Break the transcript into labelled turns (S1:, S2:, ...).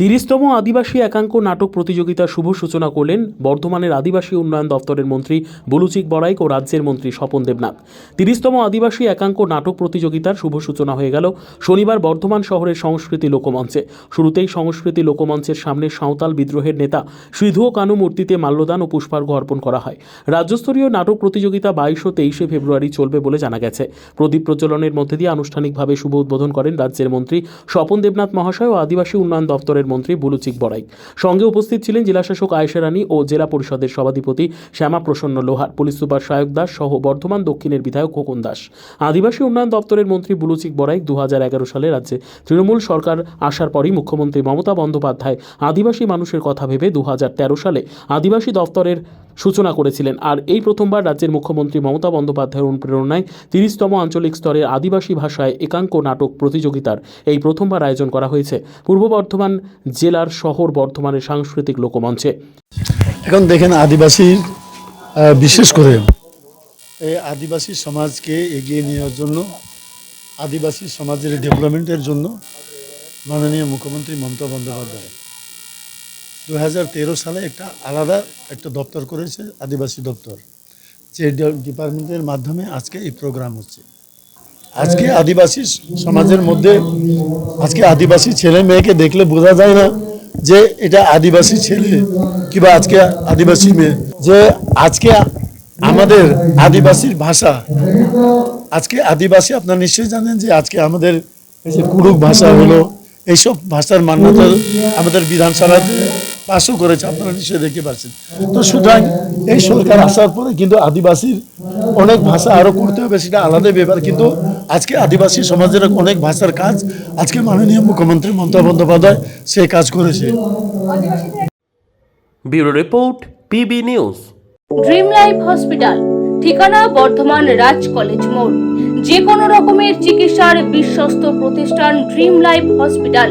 S1: তিরিশতম আদিবাসী একাঙ্ক নাটক প্রতিযোগিতার শুভ সূচনা করলেন বর্ধমানের আদিবাসী উন্নয়ন দপ্তরের মন্ত্রী বুলুচিক বড়াইক ও রাজ্যের মন্ত্রী স্বপন দেবনাথ। তিরিশতম আদিবাসী একাঙ্ক নাটক প্রতিযোগিতার শুভ সূচনা হয়ে গেল শনিবার বর্ধমান শহরের সংস্কৃতি লোকমঞ্চে। শুরুতেই সংস্কৃতি লোকমঞ্চের সামনে সাঁওতাল বিদ্রোহের নেতা সিধু কানু মূর্তিতে মাল্যদান ও পুষ্পার্ঘ অর্পণ করা হয়। রাজ্যস্তরীয় নাটক প্রতিযোগিতা বাইশ ও তেইশে ফেব্রুয়ারি চলবে বলে জানা গেছে। প্রদীপ প্রজ্বলনের মধ্যে দিয়ে আনুষ্ঠানিকভাবে শুভ উদ্বোধন করেন রাজ্যের মন্ত্রী স্বপন দেবনাথ মহাশয় ও আদিবাসী উন্নয়ন দপ্তরের মন্ত্রী বুলুচিক বড়াই। সঙ্গে উপস্থিত ছিলেন জেলাশাসক আয়েশা রানী ও জেলা পরিষদের সভাধিপতি শ্যামা প্রসন্ন লোহার, পুলিশ সুপার সায়ক দাস সহ বর্ধমান দক্ষিণের বিধায়ক খোকন দাস। আদিবাসী উন্নয়ন দপ্তরের মন্ত্রী বুলুচিক বড়াই দু সালে রাজ্যে তৃণমূল সরকার আসার পরই মুখ্যমন্ত্রী মমতা বন্দ্যোপাধ্যায় আদিবাসী মানুষের কথা ভেবে দু হাজার তেরো সালে আদিবাসী দপ্তরের সূচনা করেছিলেন। আর এই প্রথমবার রাজ্যের মুখ্যমন্ত্রী মমতা বন্দ্যোপাধ্যায়ের অনুপ্রেরণায় তিরিশতম আঞ্চলিক স্তরের আদিবাসী ভাষায় একাঙ্ক নাটক প্রতিযোগিতার এই প্রথমবার আয়োজন করা হয়েছে। পূর্ব বর্ধমান জেলার শহর বর্ধমানের সাংস্কৃতিক লোকমঞ্চে।
S2: এখন দেখেন আদিবাসীর আহ, বিশেষ করে এই আদিবাসী সমাজকে এগিয়ে নেওয়ার জন্য আদিবাসী সমাজের ডেভেলপমেন্টের জন্য মাননীয় মুখ্যমন্ত্রী মমতা বন্দ্যোপাধ্যায় দু সালে একটা আলাদা একটা দপ্তর করেছে, আদিবাসী দপ্তর। যে ডিপার্টমেন্টের মাধ্যমে আজকে এই প্রোগ্রাম হচ্ছে। আজকে আদিবাসী সমাজের মধ্যে, আজকে আদিবাসী ছেলে মেয়েকে দেখলে বোঝা যায় না যে এটা আদিবাসী ছেলে কিংবা আজকে আদিবাসী মেয়ে। যে আজকে আমাদের আদিবাসীর ভাষা, আজকে আদিবাসী আপনারা নিশ্চয়ই জানেন যে আজকে আমাদের এই যে কুড়ুক ভাষা হলো, এইসব ভাষার মান্যতা আমাদের বিধানসভাতে পাশও করেছে আপনারা নিশ্চয়ই দেখতে পাচ্ছেন। তো সুতরাং এই সরকার আসার পরে কিন্তু আদিবাসীর অনেক ভাষা আরও করতে হবে সেটা আলাদা ব্যাপার। কিন্তু আজকে আদিবাসী সমাজের অনেক ভাষার কাজ আজকে মাননীয় মুখ্যমন্ত্রী মমতা বন্দ্যোপাধ্যায় সে কাজ করেছে।
S1: Bureau report PB news.
S3: Dream life hospital ঠিকানা বর্ধমান রাজ কলেজ মোড়। যে কোনো রকমের চিকিৎসার বিশ্বস্ত প্রতিষ্ঠান ড্রিম লাইফ হসপিটাল।